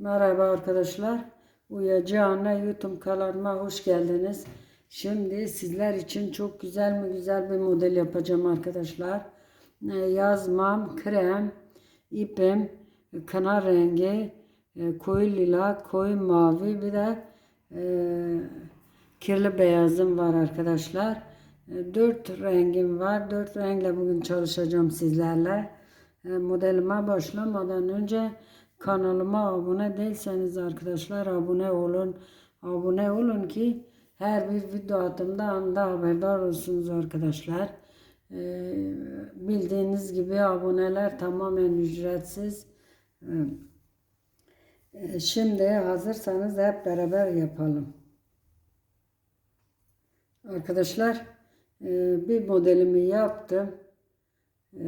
Merhaba arkadaşlar. Uyacı Anne YouTube kanalıma hoş geldiniz. Şimdi sizler için çok güzel mi güzel bir model yapacağım arkadaşlar. Ee, Yazmam, krem, ipim, kına rengi, e, koyu lila, koyu mavi bir de e, kirli beyazım var arkadaşlar. E, Dört rengim var. Dört renkle bugün çalışacağım sizlerle. Modelime başlamadan önce kanalıma abone değilseniz arkadaşlar abone olun. Abone olun ki her bir video attığımda anda haberdar olsunuz arkadaşlar. E, bildiğiniz gibi aboneler tamamen ücretsiz. E, e, Şimdi hazırsanız hep beraber yapalım. Arkadaşlar e, bir modelimi yaptım. E,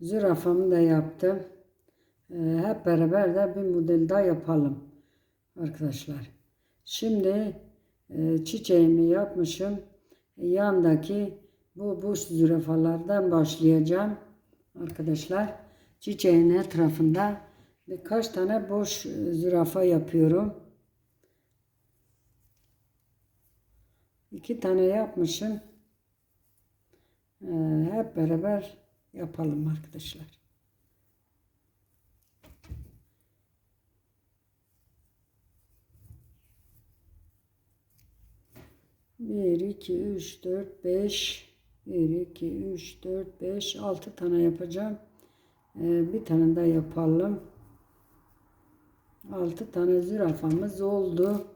Zürafamı da yaptım. E, Hep beraber de bir model daha yapalım. Arkadaşlar. Şimdi e, çiçeğimi yapmışım. Yandaki bu boş zürafalardan başlayacağım. Arkadaşlar çiçeğin etrafında birkaç tane boş e, zürafa yapıyorum. İki tane yapmışım. Ee, hep beraber yapalım arkadaşlar. Bir, iki, üç, dört, beş. Bir, iki, üç, dört, beş, altı tane yapacağım. Ee, bir tane daha yapalım. Altı tane zürafamız oldu.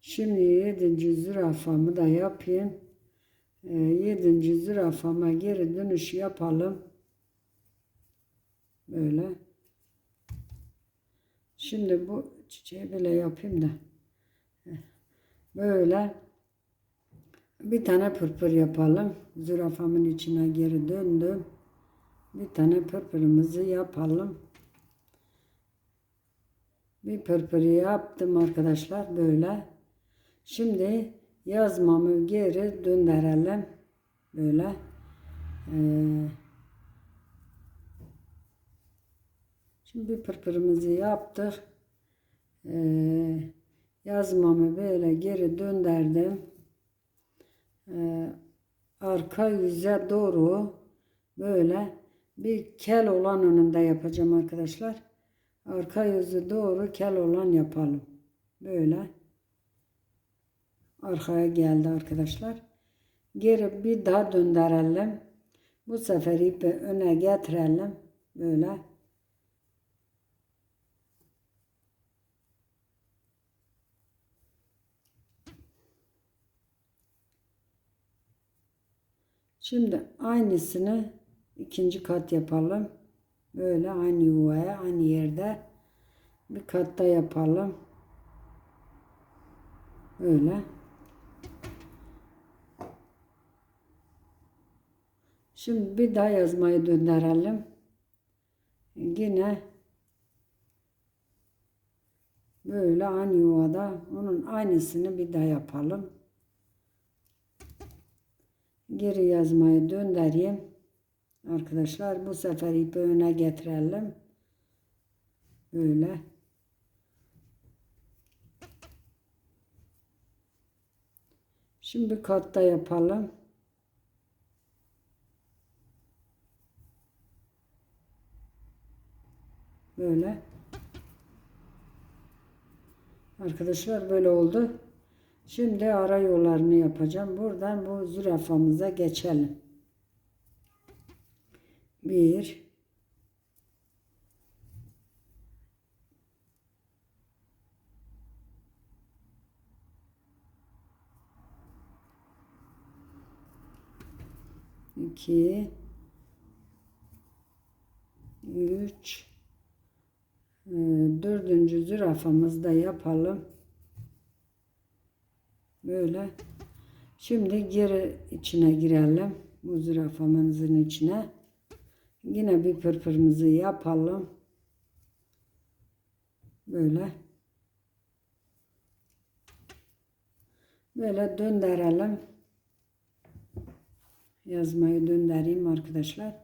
Şimdi yedinci zürafamı da yapayım. Ee, yedinci zürafama geri dönüş yapalım. Böyle. Şimdi bu çiçeği böyle yapayım da. Böyle. Bir tane pırpır yapalım. Zürafamın içine geri döndüm. Bir tane pırpırımızı yapalım. Bir pırpırı yaptım arkadaşlar böyle. Şimdi yazmamı geri döndürelim. Böyle. Ee, şimdi bir pırpırımızı yaptık. Ee, yazmamı böyle geri döndürdüm. Ee, arka yüze doğru böyle bir kel olan önünde yapacağım arkadaşlar. Arka yüzü doğru kel olan yapalım. Böyle arkaya geldi arkadaşlar. Geri bir daha döndürelim. Bu sefer ipi öne getirelim. Böyle. Şimdi aynısını ikinci kat yapalım. Böyle aynı yuvaya, aynı yerde bir katta yapalım. Böyle. Şimdi bir daha yazmayı döndürelim. Yine böyle aynı yuvada onun aynısını bir daha yapalım. Geri yazmayı döndüreyim. Arkadaşlar bu sefer ipi öne getirelim. Böyle. Şimdi katta yapalım. Böyle. Arkadaşlar böyle oldu. Şimdi ara yollarını yapacağım. Buradan bu zürafamıza geçelim. Bir. iki, üç, e, dördüncü zürafamızı da yapalım. Böyle. Şimdi geri içine girelim. Bu zürafamızın içine. Yine bir pırpırımızı yapalım. Böyle. Böyle döndürelim. Yazmayı döndüreyim arkadaşlar.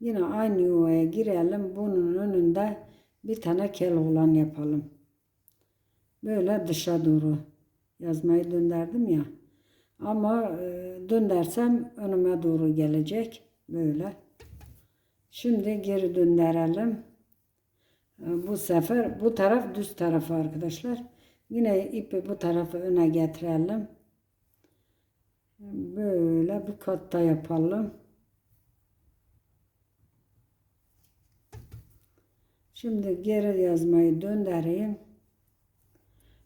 Yine aynı yuvaya girelim. Bunun önünde bir tane kel olan yapalım. Böyle dışa doğru yazmayı döndürdüm ya. Ama e, döndürsem önüme doğru gelecek. Böyle. Şimdi geri döndürelim. E, Bu sefer bu taraf düz tarafı arkadaşlar. Yine ipi bu tarafa öne getirelim. Böyle bir katta yapalım. Şimdi geri yazmayı döndüreyim.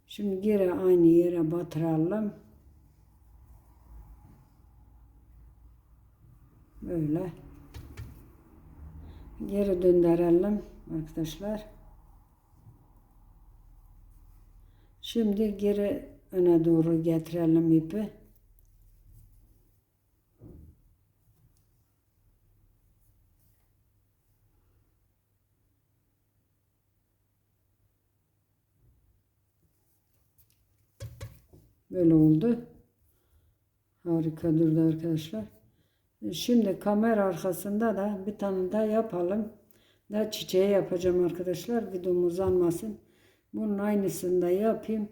Şimdi geri aynı yere batıralım. Böyle. Geri döndürelim arkadaşlar. Şimdi geri öne doğru getirelim ipi. Böyle oldu. Harika durdu arkadaşlar. Şimdi kamera arkasında da bir tane daha yapalım. Da çiçeği yapacağım arkadaşlar. Videom uzanmasın. Bunun aynısını da yapayım.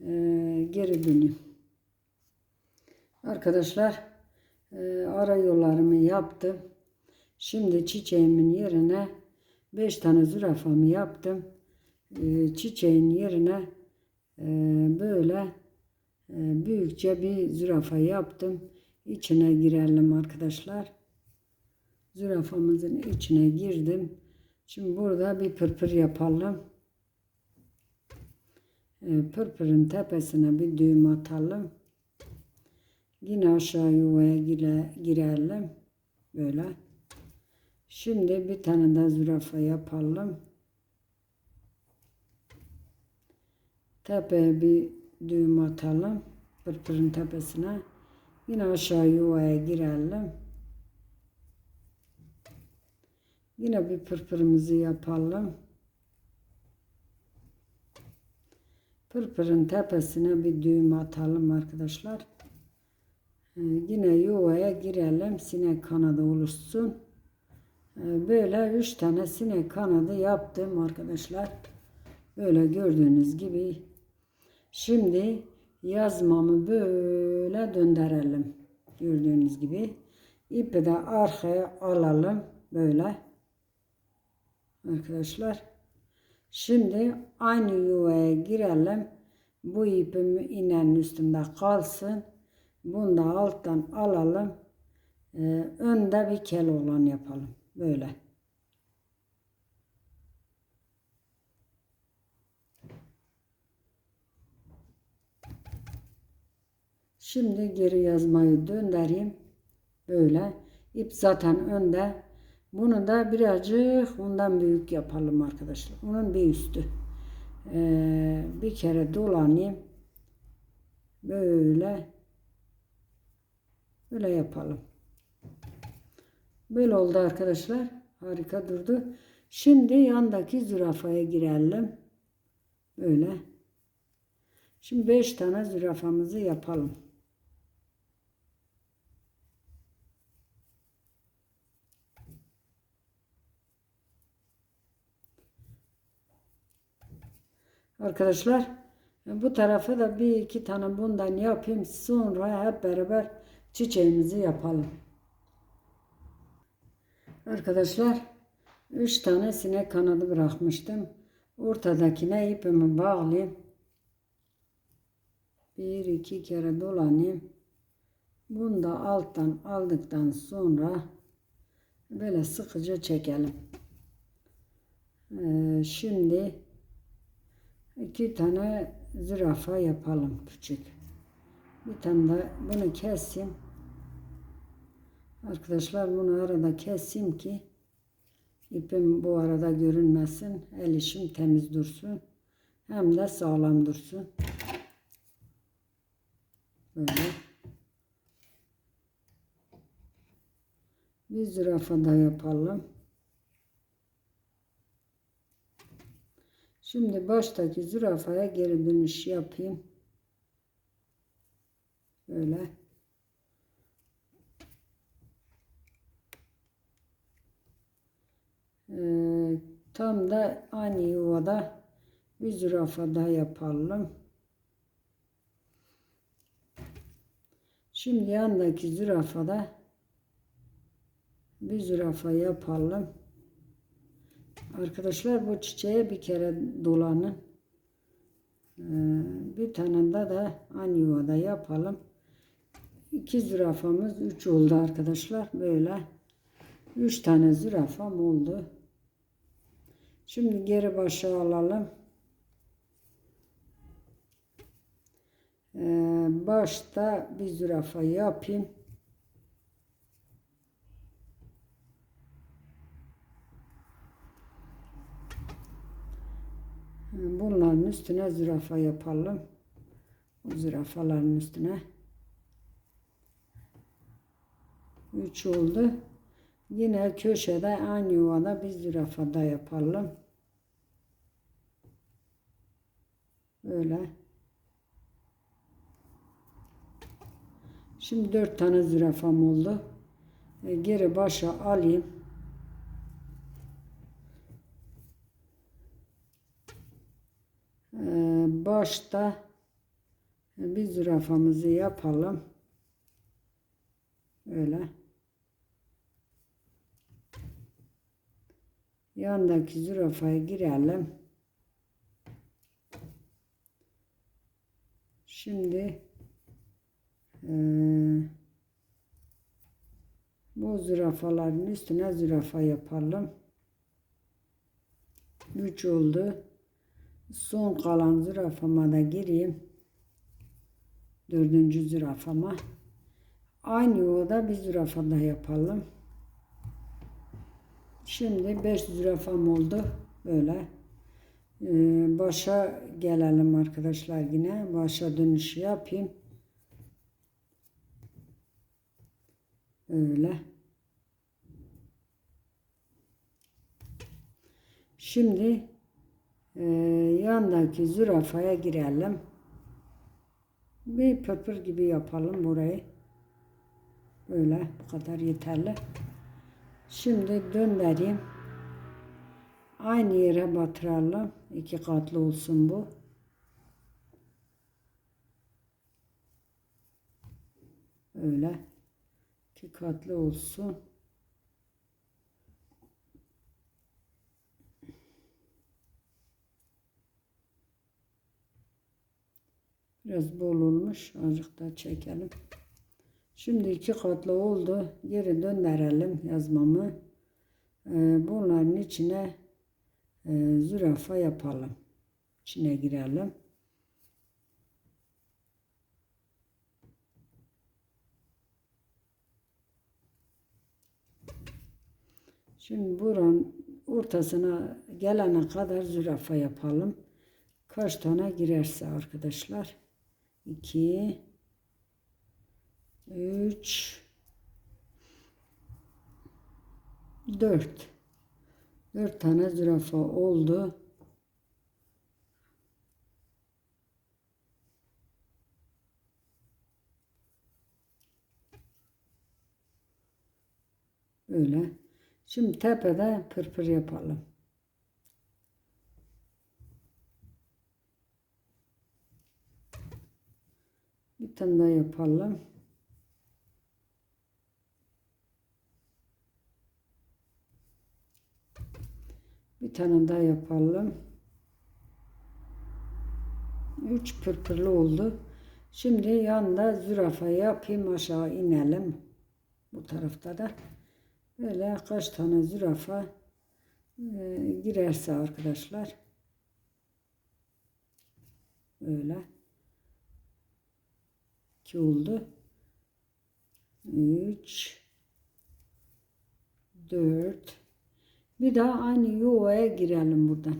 Ee, geri döneyim. Arkadaşlar e, ara yollarımı yaptım. Şimdi çiçeğimin yerine 5 tane zürafamı yaptım. E, çiçeğin yerine e, böyle büyükçe bir zürafa yaptım. İçine girelim arkadaşlar. Zürafamızın içine girdim. Şimdi burada bir pırpır yapalım. E, pırpırın tepesine bir düğüm atalım. Yine aşağı yuvaya gire, girelim. Böyle. Şimdi bir tane daha zürafa yapalım. Tepeye bir düğüm atalım. Pırpırın tepesine. Yine aşağı yuvaya girelim. Yine bir pırpırımızı yapalım. Pırpırın tepesine bir düğüm atalım arkadaşlar. Ee, yine yuvaya girelim. Sinek kanadı oluşsun. Ee, böyle üç tane sinek kanadı yaptım arkadaşlar. Böyle gördüğünüz gibi. Şimdi yazmamı böyle döndürelim. Gördüğünüz gibi. İpi de arkaya alalım. Böyle. Arkadaşlar. Şimdi aynı yuvaya girelim. Bu ipim iğnenin üstünde kalsın. Bunu da alttan alalım. Ee, önde bir kel olan yapalım. Böyle. Şimdi geri yazmayı döndüreyim. Böyle. İp zaten önde. Bunu da birazcık ondan büyük yapalım arkadaşlar. Onun bir üstü. Ee, bir kere dolanayım. Böyle. Böyle yapalım. Böyle oldu arkadaşlar. Harika durdu. Şimdi yandaki zürafaya girelim. Böyle. Şimdi 5 tane zürafamızı yapalım. Arkadaşlar bu tarafa da bir iki tane bundan yapayım. Sonra hep beraber çiçeğimizi yapalım. Arkadaşlar 3 tane sinek kanadı bırakmıştım. Ortadakine ipimi bağlayayım. Bir iki kere dolanayım. Bunu da alttan aldıktan sonra böyle sıkıca çekelim. Ee, şimdi iki tane zürafa yapalım küçük. Bir tane de bunu keseyim. Arkadaşlar bunu arada keseyim ki ipim bu arada görünmesin. El işim temiz dursun. Hem de sağlam dursun. Böyle. Bir zürafa da yapalım. Şimdi baştaki zürafaya geri dönüş yapayım. Böyle. Tam da aynı yuvada bir zürafa daha yapalım. Şimdi yandaki zürafada bir zürafa yapalım. Arkadaşlar bu çiçeğe bir kere dolanın. Ee, bir tane de de aynı yuvada yapalım. İki zürafamız üç oldu arkadaşlar. Böyle üç tane zürafam oldu. Şimdi geri başa alalım. Ee, başta bir zürafa yapayım. Bunların üstüne zürafa yapalım. Bu zürafaların üstüne. Üç oldu. Yine köşede aynı yuvada bir zürafa da yapalım. Böyle. Şimdi dört tane zürafam oldu. E, geri başa alayım. E, başta bir zürafamızı yapalım. Öyle. Yandaki zürafaya girelim. Şimdi ee, bu zürafaların üstüne zürafa yapalım. 3 oldu. Son kalan zürafama da gireyim. Dördüncü zürafama. Aynı yuvada bir zürafa da yapalım. Şimdi 5 zürafam oldu. Böyle. Ee, başa gelelim arkadaşlar yine. Başa dönüş yapayım. Öyle. Şimdi e, yandaki zürafaya girelim. Bir pırpır gibi yapalım burayı. Böyle bu kadar yeterli. Şimdi döndüreyim. Aynı yere batıralım. İki katlı olsun bu. Öyle. İki katlı olsun. Biraz bol olmuş. Azıcık da çekelim. Şimdi iki katlı oldu. Geri döndürelim yazmamı. Ee, bunların içine e, zürafa yapalım. İçine girelim. Şimdi buranın ortasına gelene kadar zürafa yapalım. Kaç tane girerse arkadaşlar. 2 3 4 4 tane zürafa oldu. Öyle. Şimdi tepede pırpır yapalım. tane daha yapalım. Bir tane daha yapalım. 3 pırpırlı oldu. Şimdi yanda zürafa yapayım aşağı inelim. Bu tarafta da böyle kaç tane zürafa e, girerse arkadaşlar. Öyle. 2 oldu. 3 4 bir daha aynı yuvaya girelim buradan.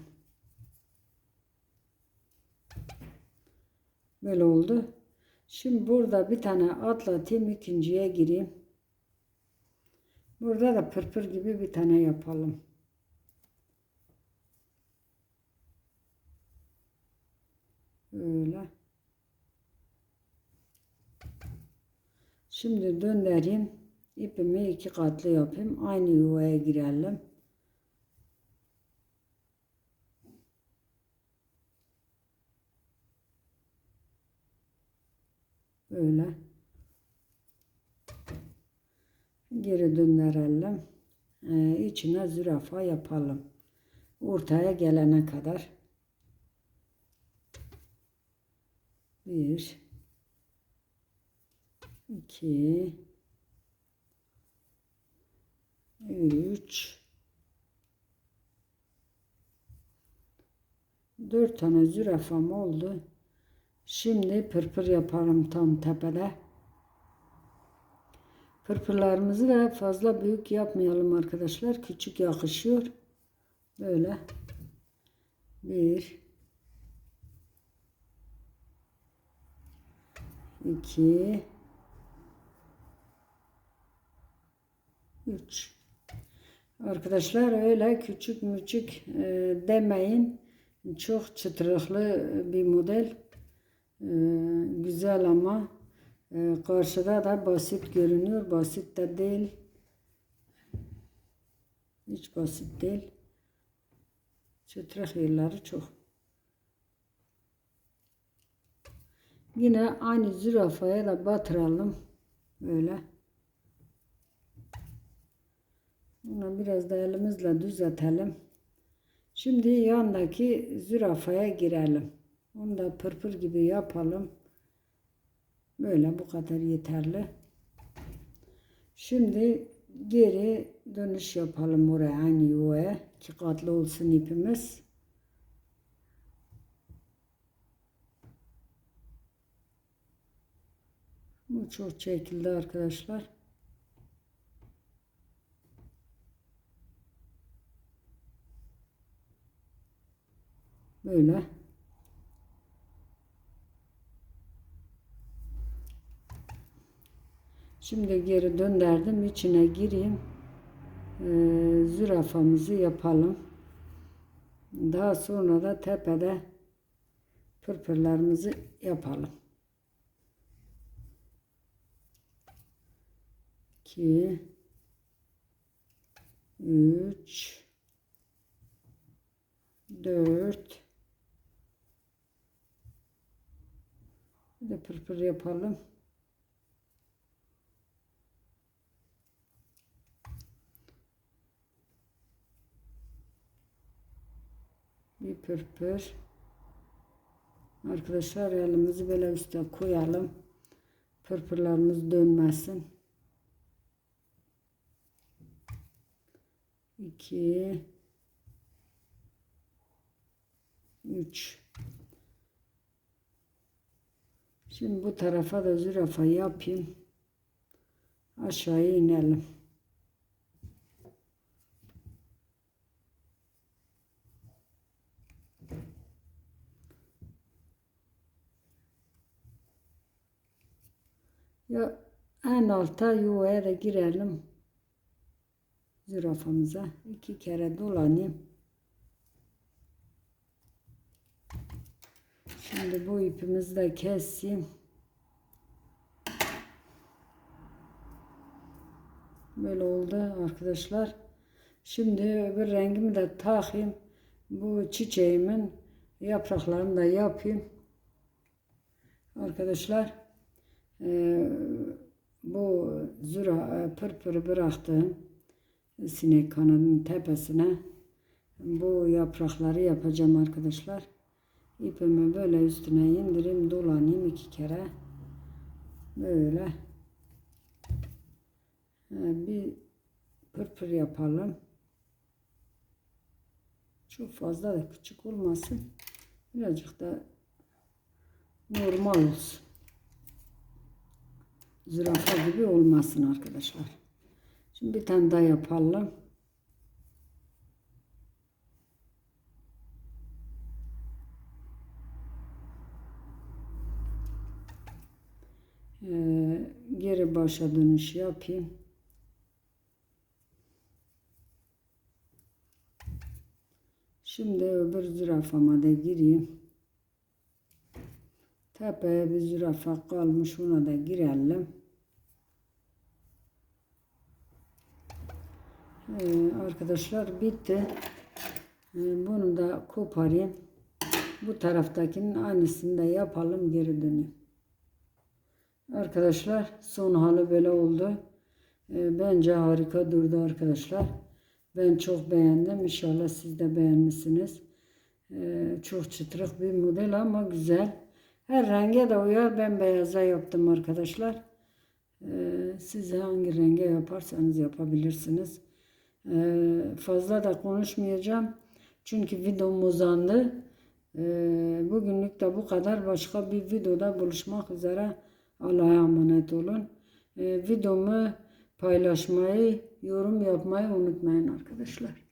Böyle oldu. Şimdi burada bir tane atlatayım ikinciye gireyim. Burada da pırpır gibi bir tane yapalım. Böyle. Şimdi döndüreyim. İpimi iki katlı yapayım. Aynı yuvaya girelim. Böyle. Geri döndürelim. Ee, içine zürafa yapalım. Ortaya gelene kadar. Bir iki, Üç. Dört tane zürafam oldu. Şimdi pırpır yaparım tam tepede. Pırpırlarımızı da fazla büyük yapmayalım arkadaşlar. Küçük yakışıyor. Böyle. Bir. iki, Üç. Arkadaşlar öyle küçük müçük e, demeyin. Çok çıtırıklı bir model. E, güzel ama e, karşıda da basit görünüyor. Basit de değil. Hiç basit değil. Çıtırık yerleri çok. Yine aynı zürafaya da batıralım. Böyle. Bunu biraz da elimizle düzeltelim. Şimdi yandaki zürafaya girelim. Onu da pırpır gibi yapalım. Böyle bu kadar yeterli. Şimdi geri dönüş yapalım oraya aynı yuvaya. İki katlı olsun ipimiz. Bu çok çekildi arkadaşlar. Böyle. Şimdi geri döndürdüm. içine gireyim. Ee, zürafamızı yapalım. Daha sonra da tepede pırpırlarımızı yapalım. 2 3 4 Pırpır yapalım. Bir pırpır. Arkadaşlar elimizi böyle üstte koyalım. Pırpırlarımız dönmesin. 2 3 Şimdi bu tarafa da zürafa yapayım. Aşağıya inelim. Ya en alta yuvaya da girelim. Zürafamıza iki kere dolanayım. Şimdi bu ipimizi de keseyim. Böyle oldu arkadaşlar. Şimdi öbür rengimi de takayım. Bu çiçeğimin yapraklarını da yapayım. Arkadaşlar e, bu züra e, pırpırı bıraktım. Sinek kanadının tepesine bu yaprakları yapacağım arkadaşlar. İpimi böyle üstüne indireyim, dolanayım iki kere. Böyle. Ee, bir pırpır yapalım. Çok fazla da küçük olmasın. Birazcık da normal olsun. Zürafa gibi olmasın arkadaşlar. Şimdi bir tane daha yapalım. Ee, geri başa dönüş yapayım. Şimdi öbür zürafama da gireyim. Tepeye bir zürafa kalmış ona da girelim. Ee, arkadaşlar bitti. Ee, bunu da koparayım. Bu taraftakinin aynısını da yapalım geri döneyim. Arkadaşlar son hali böyle oldu. Ee, bence harika durdu arkadaşlar. Ben çok beğendim. İnşallah siz de beğenmişsiniz. Ee, çok çıtırık bir model ama güzel. Her renge de uyar. Ben beyaza yaptım arkadaşlar. Ee, siz hangi renge yaparsanız yapabilirsiniz. Ee, fazla da konuşmayacağım. Çünkü videom uzandı. Ee, bugünlük de bu kadar. Başka bir videoda buluşmak üzere. Allah'a emanet olun. Ee, videomu paylaşmayı, yorum yapmayı unutmayın arkadaşlar.